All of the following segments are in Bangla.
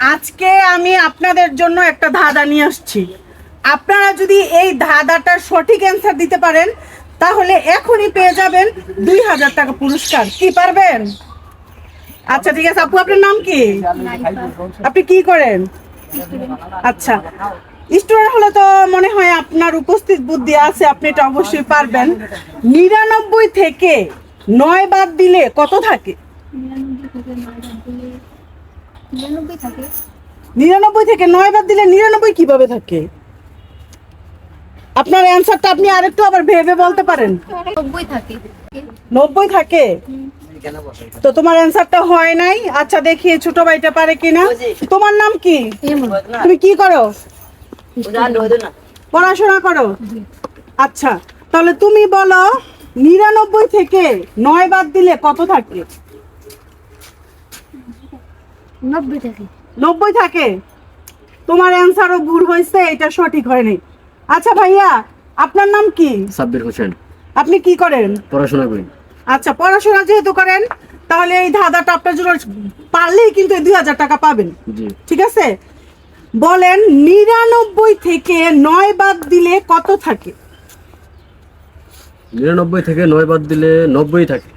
আজকে আমি আপনাদের জন্য একটা ধাঁধা নিয়ে আসছি। আপনারা যদি এই ধাঁধাটার সঠিক অ্যান্সার দিতে পারেন, তাহলে এখনই পেয়ে যাবেন দুই হাজার টাকা পুরস্কার। কি পারবেন? আচ্ছা ঠিক আছে, আপু, আপনার নাম কি? আপনি কি করেন? আচ্ছা স্টুডেন্ট হলে তো মনে হয় আপনার উপস্থিত বুদ্ধি আছে, আপনি এটা অবশ্যই পারবেন। নিরানব্বই থেকে নয় বাদ দিলে কত থাকে? নিরানব্বই থাকে। নিরানব্বই থেকে নয় বাদ দিলে নিরানব্বই কীভাবে থাকে? আপনার অ্যান্সারটা আপনি আরেকটু আবার ভেবে বলতে পারেন। নব্বই থাকে। নব্বই থাকে? তো তোমার অ্যান্সারটা হয় নাই? আচ্ছা দেখি ছোট ভাইটা পারে কিনা। তোমার নাম কি? তুমি কি করো? পড়াশোনা করো? আচ্ছা তাহলে তুমি বলো নিরানব্বই থেকে নয় বাদ দিলে কত থাকে? নব্বই থাকে নব্বই থাকে? তোমার অ্যান্সারও ভুল হয়েছে এটা সঠিক হয়নি। আচ্ছা ভাইয়া আপনার নাম কি? সাব্বির হোসেন। আপনি কি করেন? পড়াশোনা করি। আচ্ছা পড়াশোনা যেহেতু করেন তাহলে এই ধাঁধাটা আপনার জন্য পারলেই কিন্তু দুই হাজার টাকা পাবেন। ঠিক আছে? বলেন নিরানব্বই থেকে নয় বাদ দিলে কত থাকে? নিরানব্বই থেকে নয় বাদ দিলে নব্বই থাকে।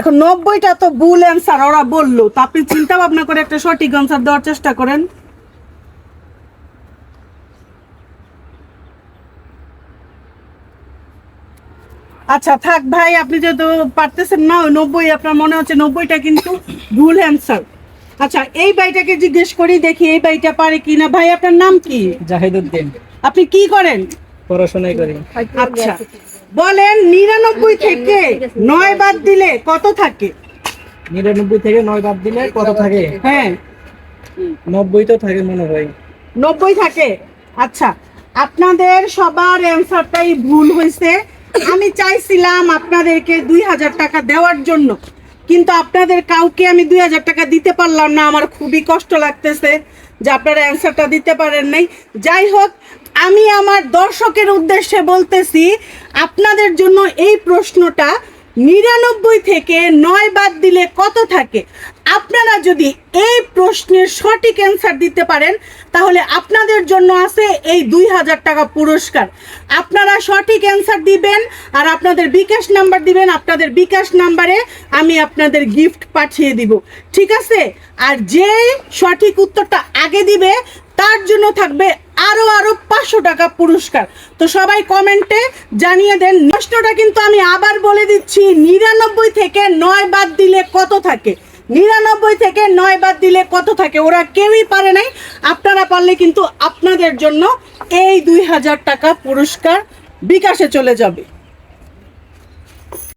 এখন নব্বইটা তো ভুল অ্যান্সার ওরা বলল। তো আপনি চিন্তা ভাবনা করে একটা সঠিক অ্যান্সার দেওয়ার চেষ্টা করেন। আচ্ছা থাক ভাই আপনি যেহেতু পারতেছেন না নব্বই আপনার মনে হচ্ছে নব্বইটা কিন্তু ভুল অ্যান্সার আচ্ছা এই বাইটাকে জিজ্ঞেস করি দেখি এই বাইটা পারে কিনা। ভাই আপনার নাম কি? জাহিদুদ্দিন। আপনি কি করেন? পড়াশোনাই করি। আচ্ছা। বলেন নিরানব্বই থেকে নয় বাদ দিলে কত থাকে? নিরানব্বই থেকে নয় বাদ দিলে কত থাকে? হ্যাঁ। নব্বই তো থাকে মনে হয়। নব্বই থাকে। আচ্ছা আপনাদের সবার অ্যান্সারটাই ভুল হয়েছে। আমি চাইছিলাম আপনাদেরকে দুই হাজার টাকা দেওয়ার জন্য কিন্তু আপনাদের কাউকে আমি দুই হাজার টাকা দিতে পারলাম না। আমার খুবই কষ্ট লাগতেছে যে আপনারা অ্যান্সারটা দিতে পারেন নাই। যাই হোক আমি আমার দর্শকের উদ্দেশ্যে বলতেছি, আপনাদের জন্য এই প্রশ্নটা নিরানব্বই থেকে নয় বাদ দিলে কত থাকে? আপনারা যদি এই প্রশ্নের সঠিক অ্যান্সার দিতে পারেন, তাহলে আপনাদের জন্য আছে এই দুই হাজার টাকা পুরস্কার। আপনারা সঠিক অ্যান্সার দিবেন আর আপনাদের বিকাশ নাম্বার দিবেন। আপনাদের বিকাশ নাম্বারে আমি আপনাদের গিফট পাঠিয়ে দিব। ঠিক আছে? আর যে সঠিক উত্তরটা আগে দিবে, তার জন্য থাকবে আরও আরও পাঁচশো টাকা পুরস্কার। তো সবাই কমেন্টে জানিয়ে দেন, প্রশ্নটা কিন্তু আমি আবার বলে দিচ্ছি, নিরানব্বই থেকে নয় বাদ দিলে কত থাকে? নিরানব্বই থেকে নয় বাদ দিলে কত থাকে? ওরা কেউই পারে নাই। আপনারা পারলে কিন্তু আপনাদের জন্য এই দুই হাজার টাকা পুরস্কার বিকাশে চলে যাবে।